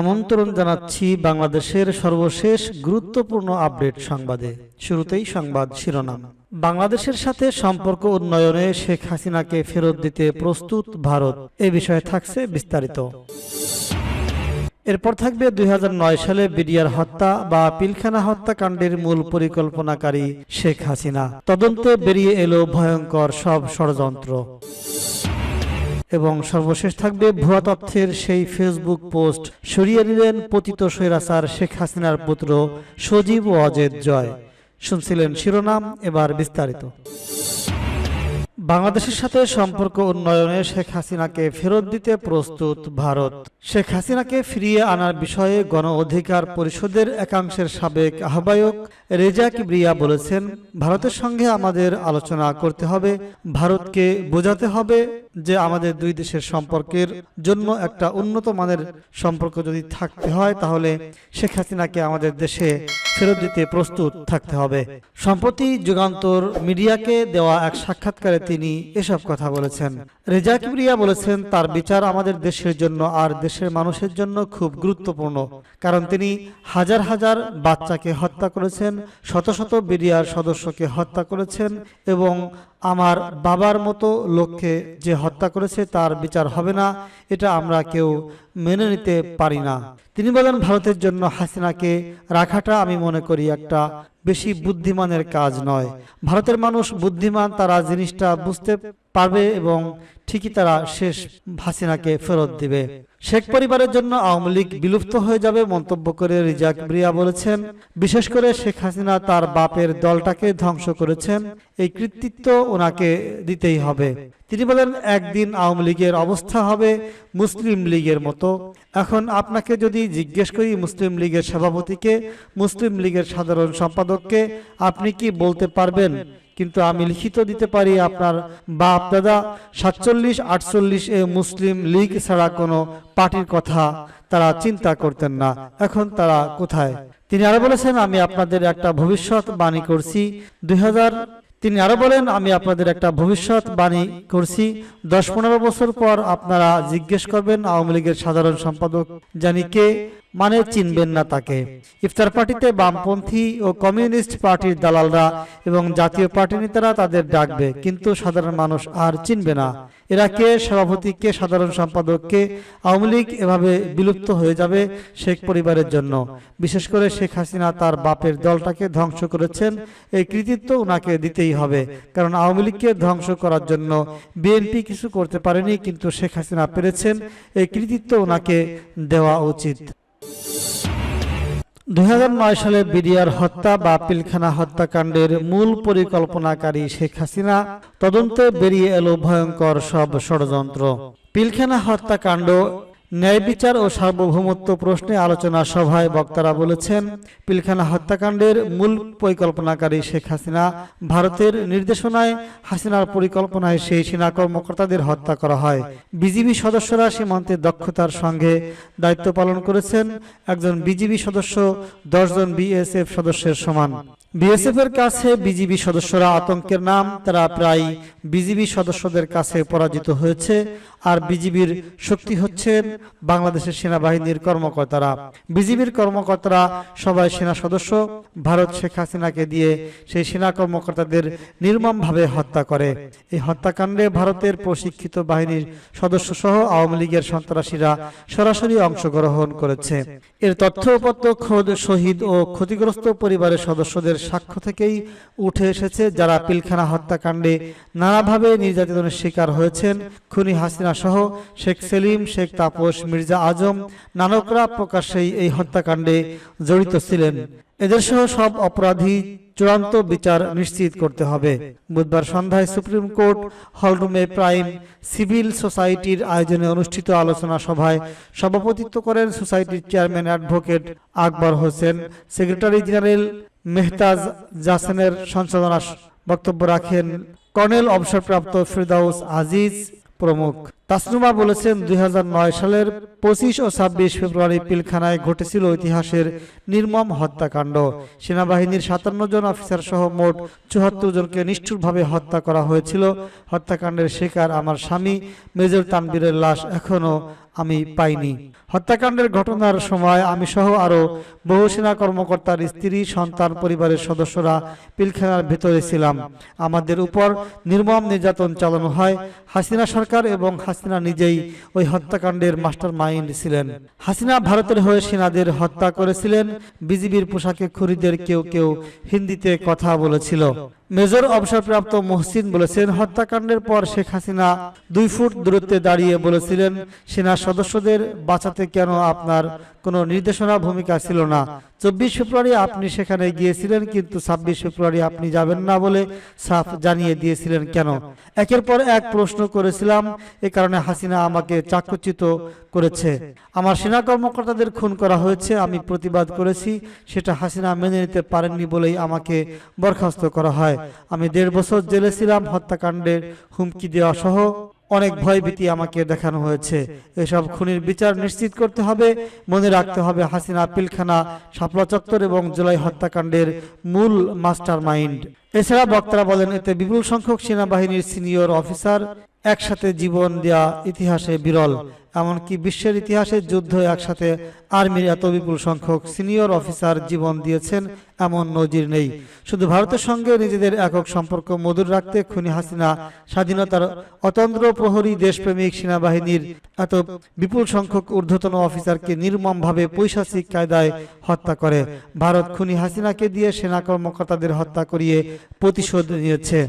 আমন্ত্রণ জানাচ্ছি বাংলাদেশের সর্বশেষ গুরুত্বপূর্ণ আপডেট সংবাদে। শুরুতেই সংবাদ শিরোনাম। বাংলাদেশের সাথে সম্পর্ক উন্নয়নে শেখ হাসিনাকে ফেরত দিতে প্রস্তুত ভারত। এ বিষয়ে থাকছে বিস্তারিত। এরপর থাকবে দুই হাজার নয় সালে বিডিআর হত্যা বা পিলখানা হত্যাকাণ্ডের মূল পরিকল্পনাকারী শেখ হাসিনা। তদন্তে বেরিয়ে এলো ভয়ঙ্কর সব ষড়যন্ত্র। এবং সর্বশেষ থাকবে ভুয়া তথ্যের সেই ফেসবুক পোস্ট সরিয়ে নিলেন পতিত স্বৈরাচার শেখ হাসিনার পুত্র সজীব ও অজেদ জয়। শুনছিলেন শিরোনাম, এবার বিস্তারিত। বাংলাদেশের সাথে সম্পর্ক উন্নয়নে শেখ হাসিনাকে ফেরত দিতে প্রস্তুত ভারত। শেখ হাসিনাকে ফিরিয়ে আনার বিষয়ে গণ অধিকার পরিষদের একাংশের সাবেক আহ্বায়ক রেজা কিবরিয়া বলেছেন, ভারতের সঙ্গে আমাদের আলোচনা করতে হবে, ভারতকে বোঝাতে হবে যে আমাদের দুই দেশের সম্পর্কের জন্য একটা উন্নত মানের সম্পর্ক যদি থাকতে হয়, তাহলে শেখ হাসিনাকে আমাদের দেশে ফেরত দিতে প্রস্তুত থাকতে হবে। সম্প্রতি যুগান্তর মিডিয়াকে দেওয়া এক সাক্ষাৎকারে তিনি এসব কথা বলেছেন। রেজা কিবরিয়া বলেছেন, তার বিচার আমাদের দেশের জন্য আর দেশের মানুষের জন্য খুব গুরুত্বপূর্ণ। কারণ তিনি হাজার হাজার বাচ্চাকে হত্যা করেছেন, শত শত বিডিআর সদস্যকে হত্যা করেছেন এবং আমার বাবার মতো লোককে যে হত্যা করেছে, তার বিচার হবে না, এটা আমরা কেউ মেনে নিতে পারি না। তিনি বলেন, ভারতের জন্য হাসিনাকে রাখাটা আমি মনে করি একটা বেশি বুদ্ধিমানের কাজ নয়। ভারতের মানুষ বুদ্ধিমান, তারা জিনিসটা বুঝতে পারবে এবং ঠিকই তারা শেষ হাসিনাকে ফেরত দিবে। শেখ পরিবারের জন্য আওয়ামী লীগ বিলুপ্ত হয়ে যাবে মন্তব্য করে রিজাক ব্রিয়া বলেছেন। বিশেষ করে শেখ হাসিনা তার বাপের দলটাকে ধ্বংস করেছেন। এই কৃতিত্ব ওনাকে দিতেই হবে। তিনি বলেন, একদিন আওয়ামী লীগের অবস্থা হবে মুসলিম লীগের মতো। এখন আপনাকে যদি জিজ্ঞেস করি মুসলিম লীগের সভাপতিকে, মুসলিম লীগের সাধারণ সম্পাদককে আপনি কি বলতে পারবেন? কিন্তু আমি লিখিত দিতে পারি আপনার বাপ, দাদা, সাতচল্লিশ, আটচল্লিশ এ মুসলিম লীগ ছাড়া কোনো পার্টির কথা তারা চিন্তা করতেন না। এখন তারা কোথায়? তিনি আরও বলেছেন, আমি আপনাদের একটা ভবিষ্যৎ বাণী করছি। দুই তিনি আরও বলেন, আমি আপনাদের একটা ভবিষ্যৎ বাণী করছি। দশ পনেরো বছর পর আপনারা জিজ্ঞেস করবেন আওয়ামী লীগের সাধারণ সম্পাদক জানি কে। মানে চিনবেন না তাকে। ইফতার পার্টিতে বামপন্থী ও কমিউনিস্ট পার্টির দালালরা এবং জাতীয় পার্টি নেতারা তাদের ডাকবে। কিন্তু সাধারণ মানুষ আর চিনবে না। এরা কে? সভাপতি কে? সাধারণ সম্পাদক কে? আওয়ামী লীগ এভাবে বিলুপ্ত হয়ে যাবে শেখ পরিবারের জন্য। বিশেষ করে শেখ হাসিনা তার বাপের দলটাকে ধ্বংস করেছেন। এই কৃতিত্ব ওনাকে দিতেই হবে। কারণ আওয়ামী লীগকে ধ্বংস করার জন্য বিএনপি কিছু করতে পারেনি কিন্তু শেখ হাসিনা পেরেছেন এই কৃতিত্ব ওনাকে দেওয়া উচিত দুই সালে বিডিআর হত্যা বা পিলখানা হত্যাকাণ্ডের মূল পরিকল্পনাকারী শেখ হাসিনা তদন্তে বেরিয়ে এলো ভয়ঙ্কর সব ষড়যন্ত্র। পিলখানা হত্যাকাণ্ড ন্যায় বিচার ও সার্বভৌমত্ব প্রশ্নে আলোচনা সভায় বক্তারা বলেছেন, পিলখানা হত্যাকাণ্ডের মূল পরিকল্পনাকারী শেখ হাসিনা, ভারতের নির্দেশনায় হাসিনার পরিকল্পনায় সেই সেনা কর্মকর্তাদের হত্যা করা হয়। বিজিবি সদস্যরা সীমান্তে দক্ষতার সঙ্গে দায়িত্ব পালন করেছেন। একজন বিজিবি সদস্য দশজন বিএসএফ সদস্যের সমান। বিএসএফ এর কাছে বিজিবি সদস্যরা আতঙ্কের নাম, তারা প্রায় বিজিবি সদস্যদের কাছে পরাজিত হয়েছে। আর বিজিবির শক্তি হচ্ছেন বাংলাদেশের সেনাবাহিনীর কর্মকর্তারা, বিজিবির কর্মকর্তারা, সবাই সেনা সদস্য। ভারত শেখ হাসিনাকে দিয়ে সেই সেনা কর্মকর্তাদের নির্মমভাবে হত্যা করে। এই হত্যাকাণ্ডে ভারতের প্রশিক্ষিত বাহিনীর সদস্য সহ আওয়ামী লীগের সন্ত্রাসীরা সরাসরি অংশগ্রহণ করেছে। এর তথ্য খোদ শহীদ ও ক্ষতিগ্রস্ত পরিবারের সদস্যদের সাক্ষ্য থেকেই উঠে এসেছে যারা পিলখানা হত্যাকাণ্ডে নানাভাবে নির্যাতনের শিকার হয়েছেন। খুনি হাসিনা সহ শেখ সেলিম, শেখ তাপস মির্জা আজম নানকরা প্রকাশ্যেই এই হত্যাকাণ্ডে জড়িত ছিলেন। এদের সহ সব অপরাধী চূড়ান্ত বিচার নিশ্চিত করতে হবে। বুধবার সন্ধ্যায় সুপ্রিম কোর্ট হলরুমে প্রাইম সিভিল সোসাইটির আয়োজনে অনুষ্ঠিত আলোচনা সভায় সভাপতিত্ব করেন সোসাইটির chairman advocate Akbar Hossain. Secretary general Mehtaj জাসেনের সঞ্চালনা বক্তব্য রাখেন কর্নেল অবসরপ্রাপ্ত ফিরদাউস আজিজ। প্রমুখ। তাসনুমা বলেছেন, দুই হাজার নয় সালের পঁচিশ ও ছাব্বিশ ফেব্রুয়ারি পিলখানায় ঘটেছিল ইতিহাসের নির্মম হত্যাকাণ্ড। সেনাবাহিনীর সাতান্ন জন অফিসার সহ মোট চুহাত্তর জনকে নিষ্ঠুরভাবে হত্যা করা হয়েছিল। হত্যাকাণ্ডের শিকার আমার স্বামী, মেজর তানবীরের লাশ এখনও আমি পাইনি। হত্যাকাণ্ডের ঘটনার সময় আমি সহ আরও বহু সেনা কর্মকর্তার স্ত্রী, সন্তান, পরিবারের সদস্যরা পিলখানার ভেতরে ছিলাম। আমাদের উপর নির্মম নির্যাতন চালানো হয়। হাসিনা সরকার এবং হাসিনা নিজেই ওই হত্যাকাণ্ডের মাস্টার মাইন্ড ছিলেন। হাসিনা ভারতের হয়ে সেনাদের হত্যা করেছিলেন। বিজিবির পোশাকে খুরিদের কেউ কেউ হিন্দিতে কথা বলেছিল। মেজর অবসরপ্রাপ্ত মহসিন বলেছেন, হত্যাকাণ্ডের পর শেখ হাসিনা দুই ফুট দূরত্বে দাঁড়িয়ে বলেছিলেন, সেনা সদস্যদের বাঁচাতে কেন আপনার কোনো নির্দেশনা ভূমিকা ছিল না। চব্বিশ ফেব্রুয়ারি আপনি সেখানে গিয়েছিলেন, কিন্তু ছাব্বিশ ফেব্রুয়ারি আপনি যাবেন না বলে সাফ জানিয়ে দিয়েছিলেন কেন? একের পর এক প্রশ্ন করেছিলাম, এ কারণে হাসিনা আমাকে চাকচিত করেছে। আমার সেনা কর্মকর্তাদের খুন করা হয়েছে, আমি প্রতিবাদ করেছি, সেটা হাসিনা মেনে নিতে পারেননি বলেই আমাকে বরখাস্ত করা হয়। আমি দেড় বছর জেলে ছিলাম, হত্যাকাণ্ডের হুমকি দেওয়া সহ অনেক ভয়ভীতি আমাকে দেখানো হয়েছে। এসব খুনির বিচার নিশ্চিত করতে হবে। মনে রাখতে হবে হাসিনা পিলখানা, শাপলা চত্বর এবং জুলাই হত্যাকাণ্ডের মূল মাস্টার মাইন্ড এছাড়া বক্তারা বলেন, এতে বিপুল সংখ্যক সেনাবাহিনীর সিনিয়র অফিসার একসাথে জীবন দেয়া ইতিহাসে বিরল, এমনকি বিশ্বের ইতিহাসে যুদ্ধ একসাথে আর্মির এত বিপুল সংখ্যক সিনিয়র অফিসার জীবন দিয়েছেন এমন নজির নেই। শুধু ভারতের সঙ্গে নিজেদের একক সম্পর্ক মধুর রাখতে খুনি হাসিনা স্বাধীনতার অতন্ত্র প্রহরী দেশপ্রেমিক সেনাবাহিনীর এত বিপুল সংখ্যক ঊর্ধ্বতন অফিসারকে নির্মমভাবে পৈশাচিক কায়দায় হত্যা করে। ভারত খুনি হাসিনাকে দিয়ে সেনা কর্মকর্তাদের হত্যা করিয়ে প্রতিশোধ নিয়েছে।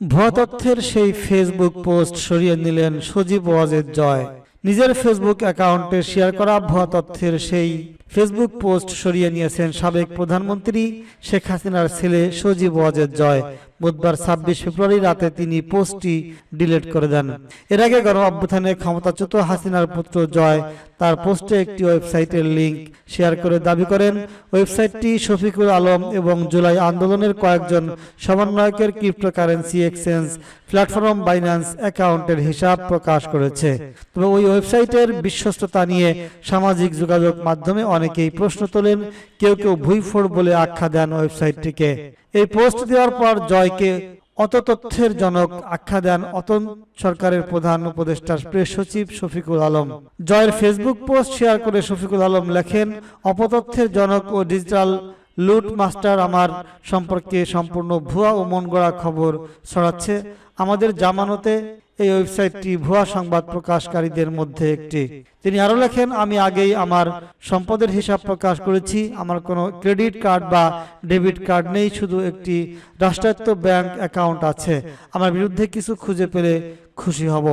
ভুয়া তথ্যের সেই ফেসবুক পোস্ট সরিয়ে নিলেন সজীব ওয়াজের জয়। নিজের ফেসবুক অ্যাকাউন্টে শেয়ার করা ভুয়া তথ্যের সেই ফেসবুক পোস্ট সরিয়ে নিয়েছেন সাবেক প্রধানমন্ত্রী শেখ হাসিনার ছেলে সজীব ওয়াজেদ জয়। বুধবার ছাব্বিশ ফেব্রুয়ারি রাতে তিনি পোস্টটি ডিলিট করে দেন। এর আগে গণ অভ্যুত্থানে ক্ষমতাচ্যুত হাসিনার পুত্র জয় তার পোস্টে একটি ওয়েবসাইটের লিংক শেয়ার করে দাবি করেন, ওয়েবসাইটটি শফিকুল আলম এবং জুলাই আন্দোলনের কয়েকজন সমন্বয়কের ক্রিপ্টোকারেন্সি এক্সচেঞ্জ প্ল্যাটফর্ম বাইন্যান্স অ্যাকাউন্টের হিসাব প্রকাশ করেছে। তবে ওই ওয়েবসাইটের বিশ্বস্ততা নিয়ে সামাজিক যোগাযোগ মাধ্যমে অনেকেই প্রশ্ন তোলেন, কেউ কেউ ভুইফোড় বলে আখ্যা দেন ওয়েবসাইটটিকে। এই পোস্ট দেওয়ার পর জয়কে অত তথ্যের জনক আখ্যা দেন অতন সরকারের প্রধান উপদেষ্টা প্রেস সচিব শফিকুল আলম। জয়ের ফেসবুক পোস্ট শেয়ার করে শফিকুল আলম লেখেন, অপতথ্যের জনক ও ডিজিটাল লুট মাস্টার আমার সম্পর্কে সম্পূর্ণ ভুয়া ও মন খবর ছড়াচ্ছে। আমাদের জামানতে এই ওয়েবসাইটটি ভুয়া সংবাদ প্রকাশকারীদের মধ্যে একটি। তিনি আরও লেখেন, আমি আগেই আমার সম্পদের হিসাব প্রকাশ করেছি। আমার কোনো ক্রেডিট কার্ড বা ডেবিট কার্ড নেই, শুধু একটি রাষ্ট্রায়ত্ত ব্যাংক অ্যাকাউন্ট আছে। আমার বিরুদ্ধে কিছু খুঁজে পেলে খুশি হব।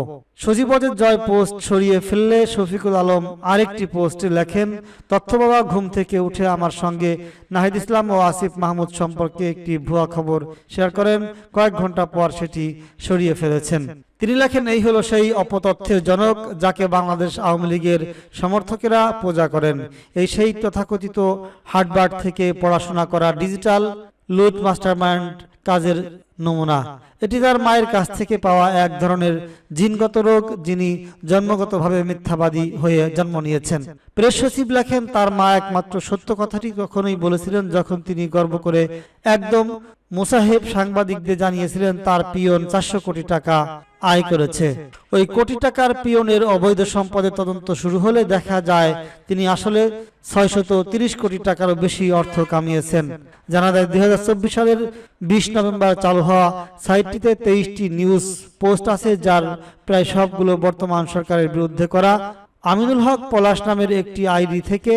সজীবদের জয় পোস্ট সরিয়ে ফেললে শফিকুল আলম আরেকটি পোস্টে লেখেন, তথ্য বাবা ঘুম থেকে উঠে আমার সঙ্গে নাহিদ ইসলাম ও আসিফ মাহমুদ সম্পর্কে একটি ভুয়া খবর শেয়ার করেন। কয়েক ঘণ্টা পর সেটি সরিয়ে ফেলেছেন। তিনি লেখেন, এই হলো সেই অপতথ্যের জনক যাকে বাংলাদেশ আওয়ামী লীগের সমর্থকেরা পূজা করেন। এই সেই তথাকথিত হার্ডবার্ড থেকে পড়াশোনা করা ডিজিটাল লুট মাস্টারমাইন্ড কাজের নমুনা। এটি তার মায়ের কাছ থেকে পাওয়া এক ধরনের জিনগত রোগ যিনি জন্মগতভাবে মিথ্যাবাদী হয়ে জন্ম নিয়েছেন। প্রেস সচিব লেখেন, তার মা একমাত্র সত্য কথাটি কখনোই বলেছিলেন যখন তিনি গর্ব করে একদম মুসাহেব সাংবাদিকদের জানিয়েছিলেন, তার পিয়ন চারশো কোটি টাকা আয় করেছে। ওই কোটি টাকার পিয়নের অবৈধ সম্পদের তদন্ত শুরু হলে দেখা যায় তিনি আসলে ছয়শত তিরিশ কোটি টাকারও বেশি অর্থ কামিয়েছেন। জানা যায় দুই হাজার চব্বিশ সালের বিশ নভেম্বর চালু হওয়া সাইটটিতে তেইশটি নিউজ পোস্ট আছে যার প্রায় সবগুলো বর্তমান সরকারের বিরুদ্ধে করা আমিনুল হক পলাশ নামের একটি আইডি থেকে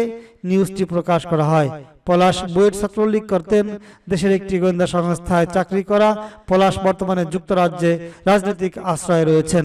নিউজটি প্রকাশ করা হয়। পলাশ বুয়েট ছাত্রলীগ করতেন। দেশের একটি গোয়েন্দা সংস্থায় চাকরি করা পলাশ বর্তমানে যুক্তরাজ্যে রাজনৈতিক আশ্রয়ে রয়েছেন।